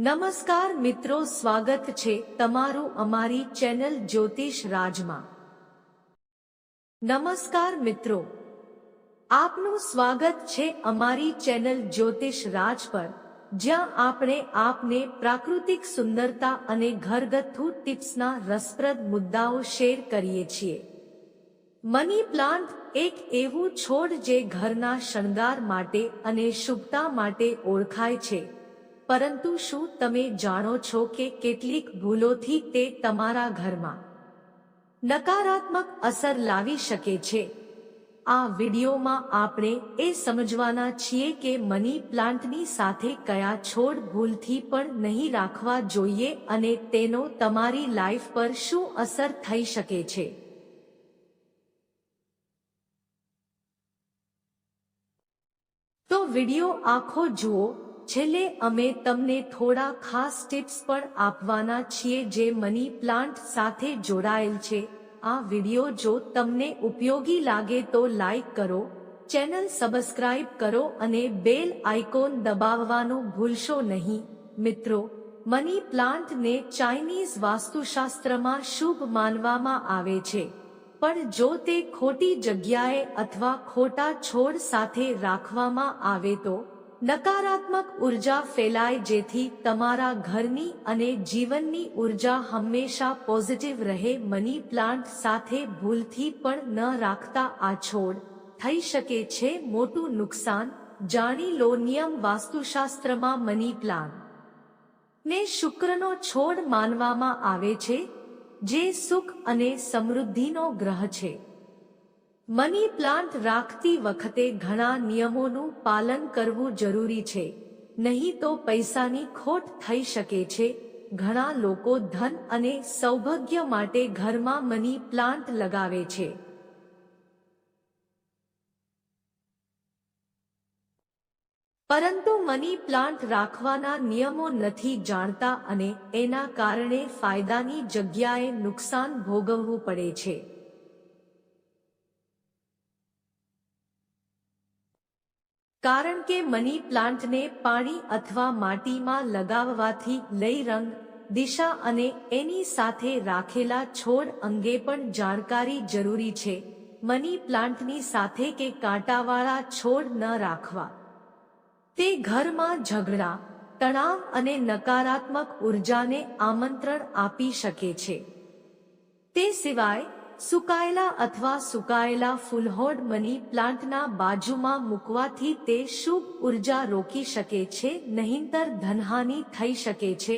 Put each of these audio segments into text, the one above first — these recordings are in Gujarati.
નમસ્કાર મિત્રો, સ્વાગત છે તમારું અમારી ચેનલ જ્યોતિષ રાજમાં. નમસ્કાર મિત્રો, આપનું સ્વાગત છે અમારી ચેનલ જ્યોતિષ રાજ પર, જ્યાં આપણે આપને પ્રાકૃતિક સુંદરતા અને ઘરગથ્થુ ટિપ્સના રસપ્રદ મુદ્દાઓ શેર કરીએ છીએ. મની પ્લાન્ટ એક એવું છોડ જે ઘરના શણગાર માટે અને શુભતા માટે ઓળખાય છે. પરંતુ શું તમે જાણો છો કે કેટલીક ભૂલોથી તે તમારા ઘરમાં નકારાત્મક અસર લાવી શકે છે? આ વિડીયોમાં આપણે એ સમજવાના છીએ કે મની પ્લાન્ટની સાથે કયા છોડ ભૂલથી પણ નહીં રાખવા જોઈએ અને તેનો તમારી લાઈફ પર શું અસર થઈ શકે છે? તો વિડિયો આખો જુઓ છેલ્લે અમે તમને થોડા ખાસ ટિપ્સ પણ આપવાના છીએ જે મની પ્લાન્ટ સાથે જોડાયેલ છે. આ વિડિયો જો તમને ઉપયોગી લાગે તો લાઈક કરો, ચેનલ સબસ્ક્રાઇબ કરો અને બેલ આઇકોન દબાવવાનું ભૂલશો નહીં. મિત્રો, મની પ્લાન્ટને ચાઇનીઝ વાસ્તુશાસ્ત્રમાં શુભ માનવામાં આવે છે. પણ જો તે ખોટી જગ્યાએ અથવા ખોટા છોડ સાથે રાખવામાં આવે તો નકારાત્મક ઊર્જા ફેલાય જેથી તમારા ઘરની અને જીવનની ઊર્જા હંમેશા પોઝિટિવ રહે, મની પ્લાન્ટ સાથે ભૂલથી પણ ન રાખતા આ છોડ થઈ શકે છે મોટું નુકસાન, જાણી લો નિયમ વાસ્તુશાસ્ત્રમાં મની પ્લાન્ટ ને શુક્રનો છોડ માનવામાં આવે છે, જે સુખ અને સમૃદ્ધિનો ગ્રહ છે. મની પ્લાન્ટ રાખતી વખતે ઘણા નિયમોનું પાલન કરવું જરૂરી છે. નહીં તો પૈસાની ખોટ થઈ શકે છે. ઘણા લોકો ધન અને સૌભાગ્ય માટે ઘરમાં મની પ્લાન્ટ લગાવે છે. પરંતુ મની પ્લાન્ટ રાખવાના નિયમો નથી જાણતા અને એના કારણે ફાયદાની જગ્યાએ નુકસાન ભોગવવું પડે છે. કારણ કે મની પ્લાન્ટને પાણી અથવા માટીમાં લગાવવાથી લઈ રંગ, દિશા અને એની સાથે રાખેલા છોડ અંગે પણ જાણકારી જરૂરી છે. મની પ્લાન્ટની સાથે કે કાંટાવાળા છોડ ન રાખવા. તે ઘરમાં ઝઘડા, તણાવ અને નકારાત્મક ઉર્જાને આમંત્રણ આપી શકે છે. તે સિવાય સુકાયેલા અથવા સુકાયેલા ફૂલહોડ મની પ્લાન્ટના બાજુમાં મૂકવાથી તે શુભ ઊર્જા રોકી શકે છે, નહીંતર ધનહાનિ થઈ શકે છે.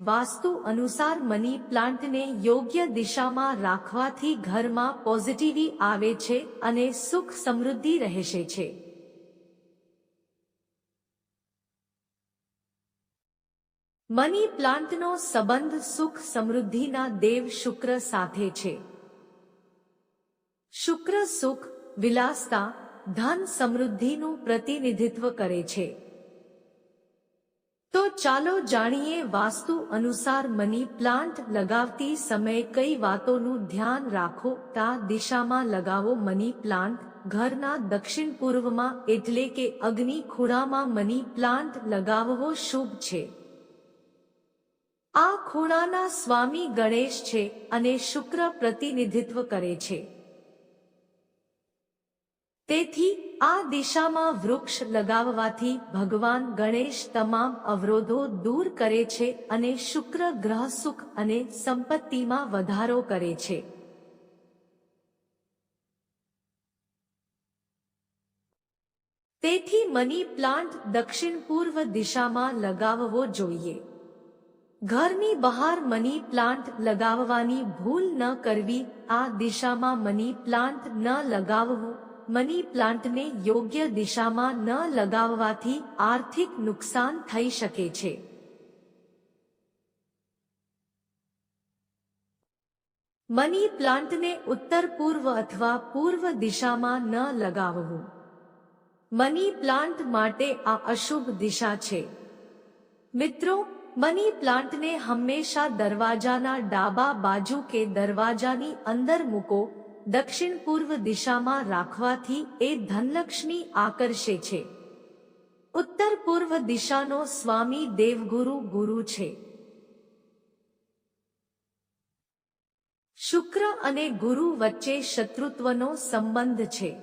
વાસ્તુ અનુસાર મની પ્લાન્ટને યોગ્ય દિશામાં રાખવાથી ઘરમાં પોઝિટિવી આવે છે અને સુખ સમૃદ્ધિ રહેશે છે. મની પ્લાન્ટનો સંબંધ સુખ સમૃદ્ધિના દેવ શુક્ર સાથે છે. શુક્ર સુખ વિલાસતા ધન સમૃદ્ધિનું પ્રતિનિધિત્વ કરે છે. તો ચાલો જાણીએ વાસ્તુ અનુસાર મની પ્લાન્ટ લગાવતી સમયે કઈ વાતોનું ધ્યાન રાખો. તા દિશામાં લગાવો મની પ્લાન્ટ ઘરના દક્ષિણ પૂર્વમાં એટલે કે અગ્નિ ખૂણામાં મની પ્લાન્ટ લગાવવો શુભ છે. આ ખૂણાના સ્વામી ગણેશ છે અને શુક્ર પ્રતિનિધિત્વ કરે છે. તેથી આ દિશામાં વૃક્ષ લગાવવાથી ભગવાન ગણેશ તમામ અવરોધો દૂર કરે છે અને શુક્ર ગ્રહ સુખ અને સંપત્તિમાં વધારો કરે છે. તેથી મની પ્લાન્ટ દક્ષિણ પૂર્વ દિશામાં લગાવવો જોઈએ. ઘરની બહાર મની પ્લાન્ટ લગાવવાની ભૂલ ન કરવી, આ દિશામાં મની પ્લાન્ટ ન લગાવવું મની પ્લાન્ટને યોગ્ય દિશામાં ન લગાવવાથી આર્થિક નુકસાન થઈ શકે છે. મની પ્લાન્ટને ઉત્તર પૂર્વ અથવા પૂર્વ દિશામાં ન લગાવવું. મની પ્લાન્ટ માટે આ અશુભ દિશા છે. મિત્રો, મની પ્લાન્ટને હંમેશા દરવાજાના ડાબા બાજુ કે દરવાજાની અંદર મૂકો દક્ષિણ પૂર્વ દિશામાં રાખવાથી એ ધનલક્ષ્મી આકર્ષે છે. ઉત્તર પૂર્વ દિશાનો સ્વામી દેવગુરુ ગુરુ છે. શુક્ર અને ગુરુ વચ્ચે શત્રુત્વનો સંબંધ છે.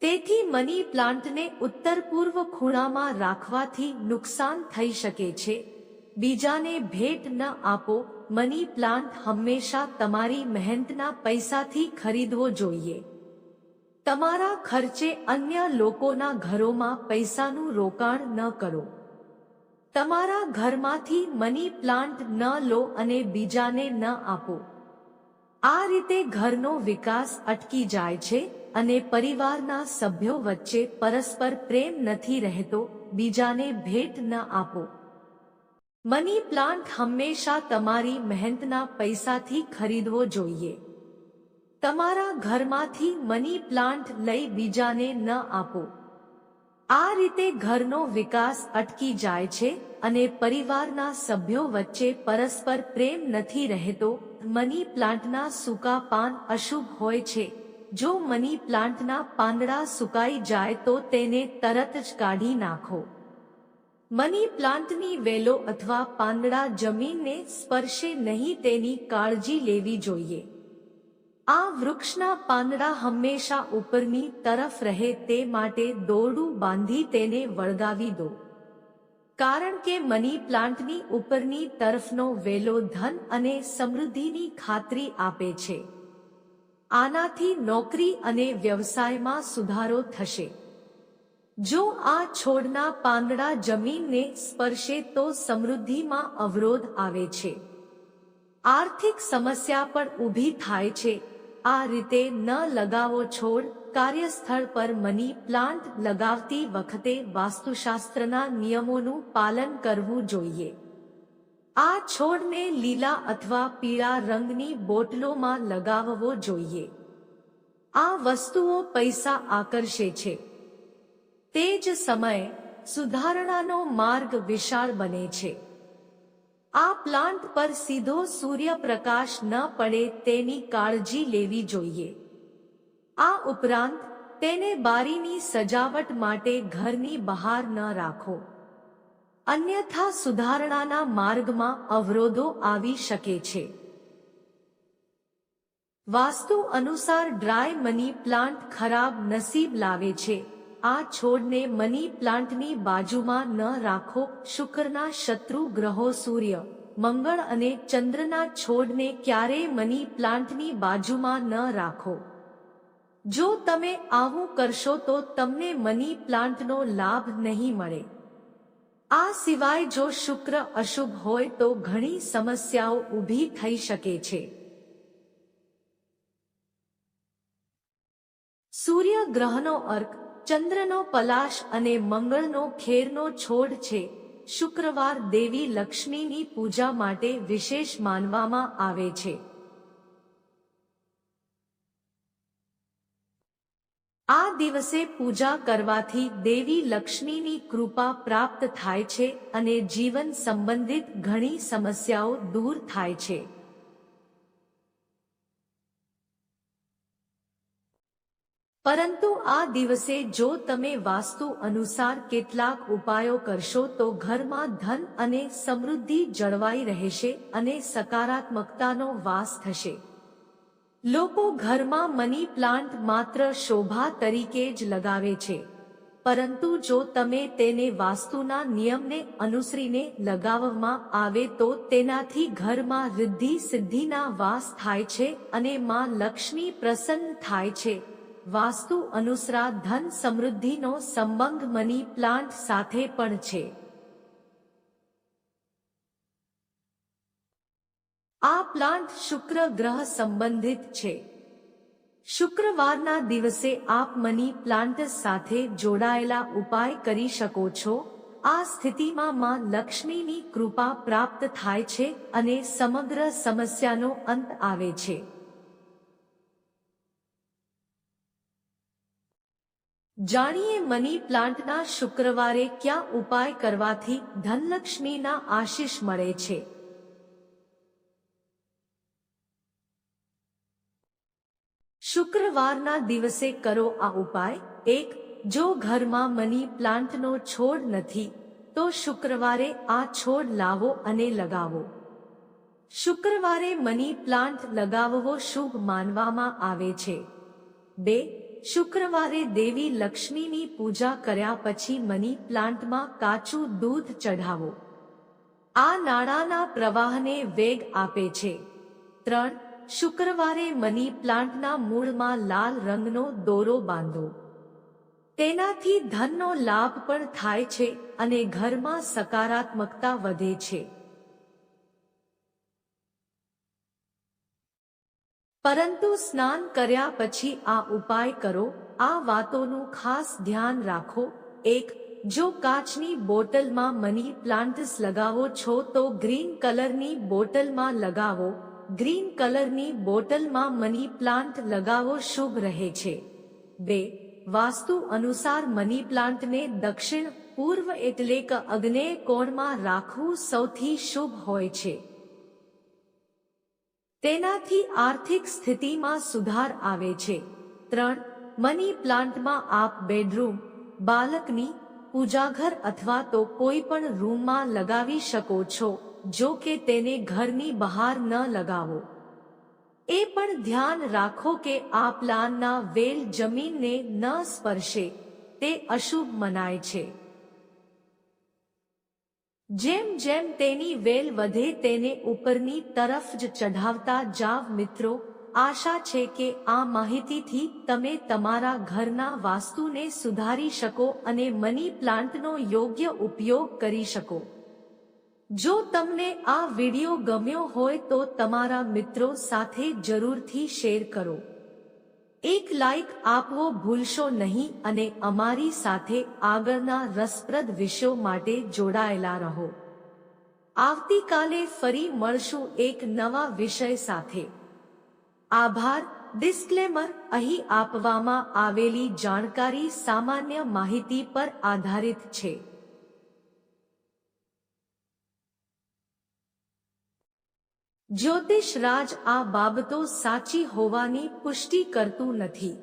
તેથી મની પ્લાન્ટને ઉત્તર પૂર્વ ખૂણામાં રાખવાથી નુકસાન થઈ શકે છે. બીજાને ભેટ ન આપો મની પ્લાન્ટ હંમેશા તમારી મહેનતના પૈસાથી ખરીદવો જોઈએ. તમારા ખર્ચે અન્ય લોકોના ઘરોમાં પૈસાનું રોકાણ ન કરો. તમારા ઘરમાંથી મની પ્લાન્ટ ન લો અને બીજાને ન આપો. આ રીતે ઘરનો વિકાસ અટકી જાય છે અને પરિવારના સભ્યો વચ્ચે પરસ્પર પ્રેમ નથી રહેતો, બીજાને ભેટ ન આપો. મની પ્લાન્ટ હંમેશા તમારી મહેનતના પૈસાથી ખરીદવો જોઈએ. તમારા ઘરમાંથી મની પ્લાન્ટ લઈ બીજાને ન આપો. આ રીતે ઘરનો વિકાસ અટકી જાય છે અને પરિવારના સભ્યો વચ્ચે પરસ્પર પ્રેમ નથી રહેતો. મની પ્લાન્ટના સૂકા પાન અશુભ હોય છે. જો મની પ્લાન્ટના પાંદડા સુકાઈ જાય તો તેને તરત જ કાઢી નાખો. મની પ્લાન્ટની વેલો અથવા પાંદડા જમીનને સ્પર્શે નહીં તેની કાળજી લેવી જોઈએ. આ વૃક્ષના પાંદડા હંમેશા ઉપરની તરફ રહે તે માટે દોરડું બાંધી તેને વળગાવી દો. કારણ કે મની પ્લાન્ટની ઉપરની તરફનો વેલો ધન અને સમૃદ્ધિની ખાતરી આપે છે. આનાથી નોકરી અને વ્યવસાયમાં સુધારો થશે. જો આ છોડના પાંદડા જમીનને સ્પર્શે તો સમૃદ્ધિમાં અવરોધ આવે છે. આર્થિક સમસ્યા પણ ઊભી થાય છે. આ રીતે ન લગાવો છોડ, કાર્યસ્થળ પર મની પ્લાન્ટ લગાવતી વખતે વાસ્તુશાસ્ત્રના નિયમોનું પાલન કરવું જોઈએ. આ છોડને લીલા અથવા પીળા રંગની બોટલોમાં લગાવવો જોઈએ. આ વસ્તુઓ પૈસા આકર્ષે છે. તે જ સમયે સુધારણાનો માર્ગ વિશાળ બને છે. આ પ્લાન્ટ પર સીધો સૂર્યપ્રકાશ ન પડે તેની કાળજી લેવી જોઈએ. આ ઉપરાંત, તેને બારીની સજાવટ માટે ઘરની બહાર ન રાખો. અન્યથા સુધારણાના માર્ગમાં અવરોધો આવી શકે છે. વાસ્તુ અનુસાર ડ્રાય મની પ્લાન્ટ ખરાબ નસીબ લાવે છે. આ છોડને મની પ્લાન્ટની બાજુમાં ન રાખો. શુક્રના શત્રુ ગ્રહો સૂર્ય, મંગળ અને ચંદ્રના છોડને ક્યારેય મની પ્લાન્ટની બાજુમાં ન રાખો. જો તમે આવું કરશો તો તમને મની પ્લાન્ટનો લાભ નહીં મળે. આ સિવાય જો શુક્ર અશુભ હોય તો ઘણી સમસ્યાઓ ઊભી થઈ શકે છે. સૂર્ય ગ્રહનો અર્ક ચંદ્રનો પલાશ અને મંગળનો ખેરનો છોડ છે. શુક્રવાર દેવી લક્ષ્મીની પૂજા માટે વિશેષ માનવામાં આવે છે. આ દિવસે પૂજા કરવાથી દેવી લક્ષ્મીની કૃપા પ્રાપ્ત થાય છે અને જીવન સંબંધિત ઘણી સમસ્યાઓ દૂર થાય છે. પરંતુ આ દિવસે જો તમે વાસ્તુ અનુસાર કેટલાક ઉપાયો કરશો તો ઘરમાં ધન અને સમૃદ્ધિ જળવાઈ રહેશે અને સકારાત્મકતાનો વાસ થશે. લોકો ઘરમાં મની પ્લાન્ટ માત્ર શોભા તરીકે જ લગાવે છે. પરંતુ જો તમે તેને વાસ્તુના નિયમને અનુસરીને લગાવવામાં આવે તો તેનાથી ઘરમાં રિદ્ધિ સિદ્ધિના વાસ થાય છે અને માં લક્ષ્મી પ્રસન્ન થાય છે. વાસ્તુ અનુસરા ધન સમૃદ્ધિનો સંબંધ મની પ્લાન્ટ સાથે પણ છે. આ પ્લાન્ટ શુક્ર ગ્રહ સંબંધિત છે. શુક્રવારના દિવસે આપ મની પ્લાન્ટ સાથે જોડાયેલા ઉપાય કરી શકો છો. આ સ્થિતિમાં માં લક્ષ્મીની કૃપા પ્રાપ્ત થાય છે અને સમગ્ર સમસ્યાનો અંત આવે છે. જાણીએ મની પ્લાન્ટના શુક્રવારે ક્યાં ઉપાય કરવાથી ધનલક્ષ્મીના આશીષ મળે છે? શુક્રવારના દિવસે કરો આ ઉપાય. એક, જો ઘરમાં મની પ્લાન્ટનો છોડ નથી, તો શુક્રવારે આ છોડ લાવો અને લગાવો. શુક્રવારે મની પ્લાન્ટ લગાવવો શુભ માનવામાં આવે છે. બે શુક્રવારે દેવી લક્ષ્મીની પૂજા કર્યા પછી મની પ્લાન્ટમાં કાચું દૂધ ચઢાવો. આ નાણાંના પ્રવાહને વેગ આપે છે. ત્રણ, શુક્રવારે મની પ્લાન્ટના મૂળમાં લાલ રંગનો દોરો બાંધો. તેનાથી ધનનો લાભ પણ થાય છે અને ઘરમાં સકારાત્મકતા વધે છે. પરંતુ સ્નાન કર્યા પછી આ ઉપાય કરો. આ વાતોનું ખાસ ધ્યાન રાખો. એક, જો કાચની બોટલમાં મની પ્લાન્ટ્સ લગાવો છો તો ગ્રીન કલરની બોટલમાં લગાવો. ગ્રીન કલરની બોટલમાં મની પ્લાન્ટ લગાવો શુભ રહે છે. બે, વાસ્તુ અનુસાર મની પ્લાન્ટને દક્ષિણ, પૂર્વ એટલે કે અગ્નેય કોણમાં રાખવું સૌથી શુભ હોય છે. તેનાથી આર્થિક સ્થિતિમાં સુધાર આવે છે. ત્રણ, મની પ્લાન્ટમાં આપ બેડરૂમ, બાલકની, પૂજાઘર અથવા તો કોઈ પણ રૂમમાં લગાવી શકો છો, જો કે તેને ઘરની બહાર ન લગાવો. એ પણ ધ્યાન રાખો કે આ પ્લાનના વેલ જમીનને ન સ્પર્શે, તે અશુભ મનાય છે. જેમ જેમ તેની વેલ વધે તેને ઉપરની તરફ જ ચઢાવતા જાવ મિત્રો, આશા છે કે આ માહિતીથી તમે તમારા ઘરના વાસ્તુને સુધારી શકો અને મની પ્લાન્ટનો યોગ્ય ઉપયોગ કરી શકો. જો તમને આ વિડિયો ગમ્યો હોય તો તમારા મિત્રો સાથે જરૂરથી શેર કરો. એક લાઈક આપવો ભૂલશો નહીં અને અમારી સાથે આગળના રસપ્રદ વિષયો માટે જોડાયેલા રહો. આવતીકાલે ફરી મળશું એક નવા વિષય સાથે. આભાર. ડિસ્ક્લેમર અહીં આપવામાં આવેલી જાણકારી સામાન્ય માહિતી પર આધારિત છે. જ્યોતિષ રાજ આ બાબતો સાચી હોવાની પુષ્ટિ કરતું નથી.